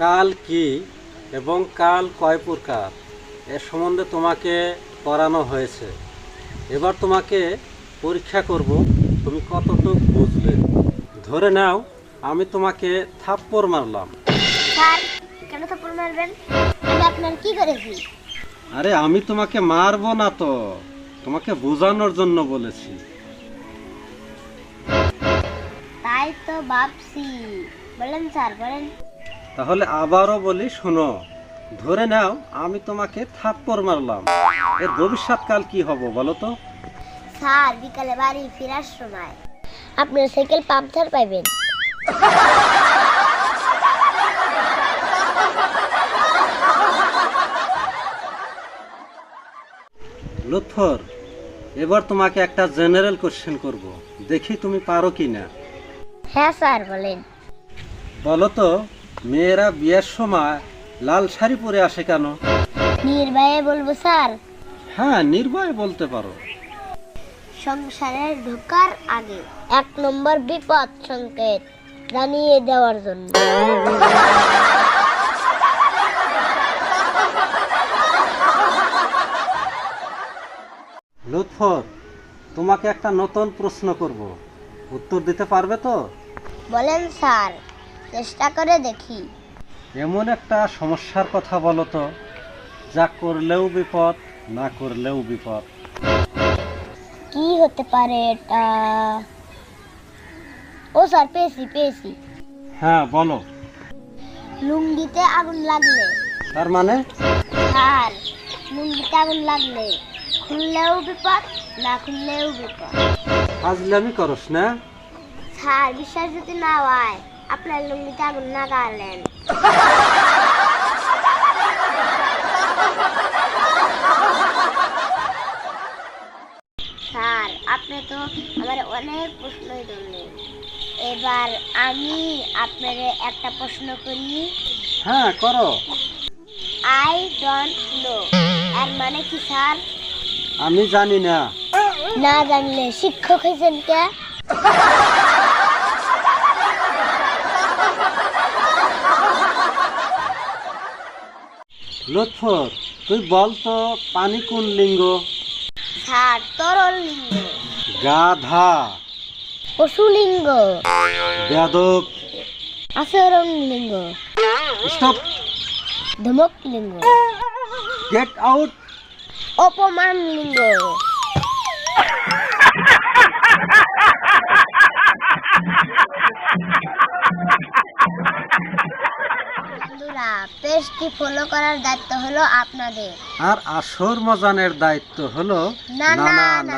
কাল কি এবং কাল কয় প্রকার? এ সম্বন্ধে তোমাকে পড়ানো হয়েছে। এবার তোমাকে পরীক্ষা করব তুমি কতটুকু বুঝলে? ধরে নাও আমি তোমাকে থাপ্পড় মারলাম। স্যার কেন থাপ্পড় মারবেন? আমি আপনার কি করেছি? আরে আমি তোমাকে মারবো না তো। তোমাকে বোঝানোর জন্য বলেছি। তাই তো ভাবছি। বলেন স্যার বলেন। তাহলে আবারও বলি শোনো ধরে নাও আমি তোমাকে থাপ্পড় মারলাম। এর ভবিষ্যৎকাল কি হব বলো তো? স্যার বিকালে বাড়ি ফেরার সময়। আপনার সাইকেল পাংচার পাইবেন। লুৎফর এবার তোমাকে একটা জেনারেল কোশ্চেন করব। দেখি তুমি পারো কি না হ্যাঁ স্যার বলেন। বলো তো মেয়েরা বিয়ের সময় লাল শাড়ি পরে আসে কেন? নির্ভয়ে বলব স্যার। হ্যাঁ নির্ভয় বলতে পারো। সংসারে ঢোকার আগে এক নম্বর বিপদ সংকেত জানিয়ে দেওয়ার জন্য। লুৎফর তোমাকে একটা নতুন প্রশ্ন করব। উত্তর দিতে পারবে তো? বলেন স্যার। চেষ্টা করে দেখি। এমন একটা সমস্যার কথা বলো তো যা করলেও বিপদ না করলেও বিপদ। কি হতে পারে এটা? ও স্যার পেয়েছি পেয়েছি। হ্যাঁ বলো। লুঙ্গিতে আগুন লাগলে। তার মানে? স্যার লুঙ্গিতে আগুন লাগলে। খুললেও বিপদ না খুললেও বিপদ। ফাজলামি করস না? স্যার বিশ্বাস যদি না হয়। আপনার লুঙ্গিতে আগুন না গালেন স্যার আপনি তো আমার অনেক প্রশ্নই ধরলেন এবার আমি আপনারে একটা প্রশ্ন করি। হ্যাঁ করো। আই ডোন্ট নো এর মানে কি স্যার? আমি জানি না। না জানলে শিক্ষক হয়েছেন কে? লুৎফর তুই বল তো পানি কোন লিঙ্গ? স্যার তরল লিঙ্গ। গাধা। পশু লিঙ্গ বেদব আচরণ লিঙ্গ। স্টপ। ধমক লিঙ্গ। Get out. অপমান লিঙ্গ। পেজটি ফলো করার দায়িত্ব হলো আপনাদের। আর আসর মজানের দায়িত্ব হলো না না